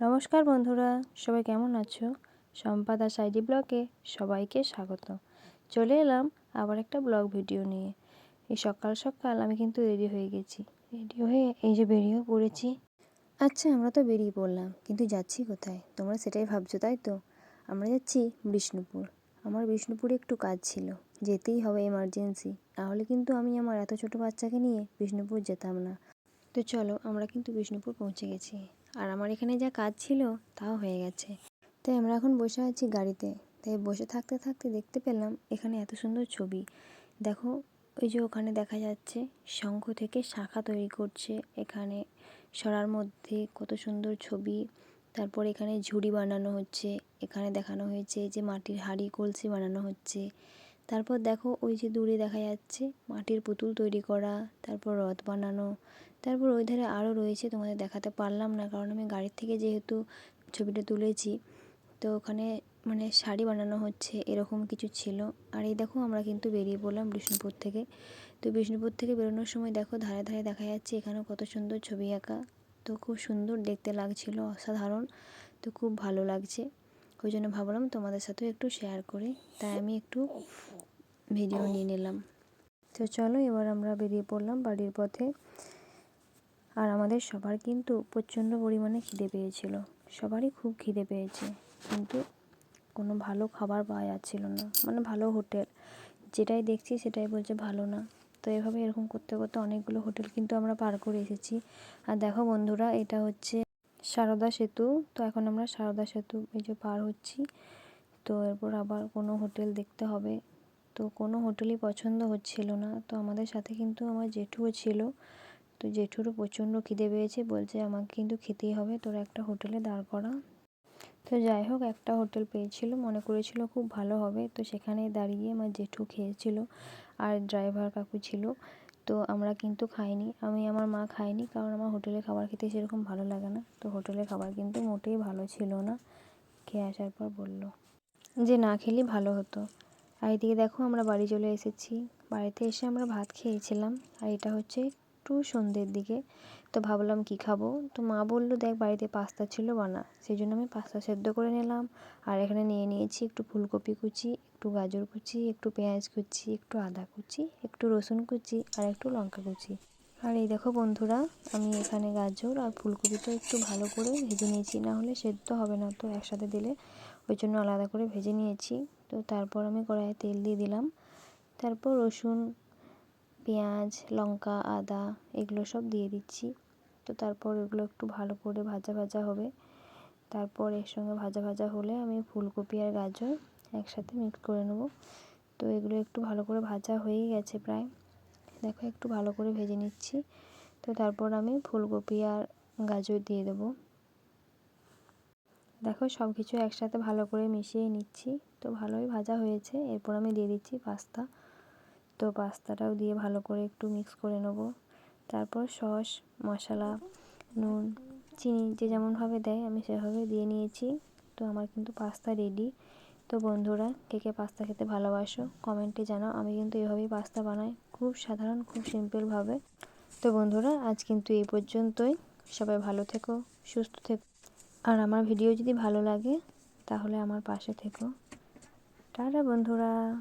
নমস্কার বন্ধুরা, সবাই কেমন আছো? সম্পাদা সাইডি ব্লগে সবাইকে স্বাগত। চলে এলাম আবার একটা ব্লগ ভিডিও নিয়ে। এই সকাল সকাল আমি কিন্তু রেডি হয়ে গেছি। রেডি হয়ে এই যে বেরিয়েও পড়েছি। আচ্ছা আমরা তো বেরিয়ে পড়লাম, কিন্তু যাচ্ছি কোথায়? তোমরা সেটাই ভাবছ, তাই তো? আমরা যাচ্ছি বিষ্ণুপুর। আমার বিষ্ণুপুরে একটু কাজ ছিল, যেতেই হবে এমার্জেন্সি নাহলে কিন্তু আমি আমার এত ছোট বাচ্চাকে নিয়ে বিষ্ণুপুর যেতাম না। তো চলো, আমরা কিন্তু বিষ্ণুপুর পৌঁছে গেছি। আর আমার এখানে যা কাজ ছিল তাও হয়ে গেছে। তাই আমরা এখন বসে আছি গাড়িতে। তাই বসে থাকতে থাকতে দেখতে পেলাম এখানে এত সুন্দর ছবি। দেখো, ওই যে ওখানে দেখা যাচ্ছে শঙ্খ থেকে শাখা তৈরি করছে। এখানে সরার মধ্যে কত সুন্দর ছবি। তারপর এখানে ঝুড়ি বানানো হচ্ছে। এখানে দেখানো হয়েছে যে মাটির হাঁড়ি কলসি বানানো হচ্ছে। তারপর দেখো ওই যে দূরে দেখা যাচ্ছে মাটির পুতুল তৈরি করা, তারপর রথ বানানো, তারপর ওই ধারে আরও রয়েছে তোমাদের দেখাতে পারলাম না কারণ আমি গাড়ির থেকে যেহেতু ছবিটা তুলেছি, তো ওখানে মানে শাড়ি বানানো হচ্ছে এরকম কিছু ছিল। আর এই দেখো আমরা কিন্তু বেরিয়ে পড়লাম বিষ্ণুপুর থেকে। তো বিষ্ণুপুর থেকে বেরোনোর সময় দেখো ধারে ধারে দেখা যাচ্ছে এখানেও কত সুন্দর ছবি আঁকা। তো খুব সুন্দর দেখতে লাগছিল, অসাধারণ। তো খুব ভালো লাগছে। ওই জন্য ভাবলাম তোমাদের সাথেও একটু শেয়ার করি। তাই আমি একটু ভিডিও নিয়ে নিলাম। তো চলো এবার আমরা বেরিয়ে পড়লাম বাড়ির পথে। আর আমাদের সবার কিন্তু প্রচণ্ড পরিমাণে খিদে পেয়েছিল। সবারই খুব খিদে পেয়েছে। কিন্তু কোনো ভালো খাবার পাওয়া যাচ্ছিল না। মানে ভালো হোটেল। যেটাই দেখছি সেটাই বলছে ভালো না। তো এভাবে এরকম করতে করতে অনেকগুলো হোটেল কিন্তু আমরা পার করে এসেছি। আর দেখো বন্ধুরা, এটা হচ্ছে সারদা সেতু, তো এখন আমরা সারদা সেতু এই যে পার হচ্ছি। তো এরপর আবার কোনো হোটেল দেখতে হবে। তো কোনো হোটেলই পছন্দ হচ্ছিল না। তো আমাদের সাথে কিন্তু আমার জেঠুও ছিল। তো জেঠুরও প্রচণ্ড খিদে পেয়েছে, বলছে আমাকে কিন্তু খেতেই হবে, তোর একটা হোটেলে দাঁড় করা। তো যাই হোক, একটা হোটেল পেয়েছিল, মনে করেছিল খুব ভালো হবে। তো সেখানে দাঁড়িয়ে আমার জেঠু খেয়েছিল। আর ড্রাইভার কাকু ছিল। তো আমরা কিন্তু খাইনি, আমি আমার মা খাইনি কারণ আমার হোটেলে খাবার খেতে সেরকম ভালো লাগে না। তো হোটেলের খাবার কিন্তু মোটেই ভালো ছিল না, খেয়ে আসার পর বলল যে না খেলে ভালো হতো। আর এদিকে দেখো আমরা বাড়ি চলে এসেছি, বাড়িতে এসে আমরা ভাত খেয়েছিলাম। আর এটা হচ্ছে একটু সন্ধ্যের দিকে। তো ভাবলাম কি খাব? তো মা বলল, দেখ, বাড়িতে পাস্তা ছিল বানা সেই জন্য আমি পাস্তা সেদ্ধ করে নিলাম। আর এখানে নিয়ে নিয়েছি একটু ফুলকপি কুচি, একটু গাজর কুচি, একটু পেঁয়াজ কুচি, একটু আদা কুচি, একটু রসুন কুচি আর একটু লঙ্কা কুচি। আর এই দেখো বন্ধুরা, আমি এখানে গাজর আর ফুলকপিটা একটু ভালো করে ভেজে নিয়েছি। না হলে সেদ্ধ হবে না তো একসাথে দিলে। ওই জন্য আলাদা করে ভেজে নিয়েছি। তো তারপর আমি কড়াইয়ে তেল দিয়ে দিলাম। তারপর রসুন পেঁয়াজ, লঙ্কা, আদা এগুলো সব দিয়ে দিচ্ছি। তো তারপর এগুলো একটু ভালো করে ভাজা ভাজা হবে। তারপর এর সঙ্গে ভাজা ভাজা হলে আমি ফুলকপি আর গাজর একসাথে মিক্স করে নেব। তো এগুলো একটু ভালো করে ভাজা হয়েই গেছে প্রায়। দেখো একটু ভালো করে ভেজে নিচ্ছি। তো তারপর আমি ফুলকপি আর গাজর দিয়ে দেবো। দেখো সব কিছু একসাথে ভালো করে মিশিয়ে নিচ্ছি। তো ভালোই ভাজা হয়েছে। এরপর আমি দিয়ে দিচ্ছি পাস্তা। তো পাস্তাটাও দিয়ে ভালো করে একটু মিক্স করে নেব। তারপর সস, মশলা, নুন, চিনি যে যেমনভাবে দেয় আমি সেভাবে দিয়ে নিয়েছি। তো আমার কিন্তু পাস্তা রেডি তো বন্ধুরা, কে কে পাস্তা খেতে ভালোবাসো কমেন্টে জানাও। আমি কিন্তু এভাবেই পাস্তা বানাই, খুব সাধারণ, খুব সিম্পলভাবে তো বন্ধুরা, আজ কিন্তু এই পর্যন্তই। সবাই ভালো থেকো, সুস্থ থেকো। আর আমার ভিডিও যদি ভালো লাগে, তাহলে আমার পাশে থেকো। টাটা বন্ধুরা।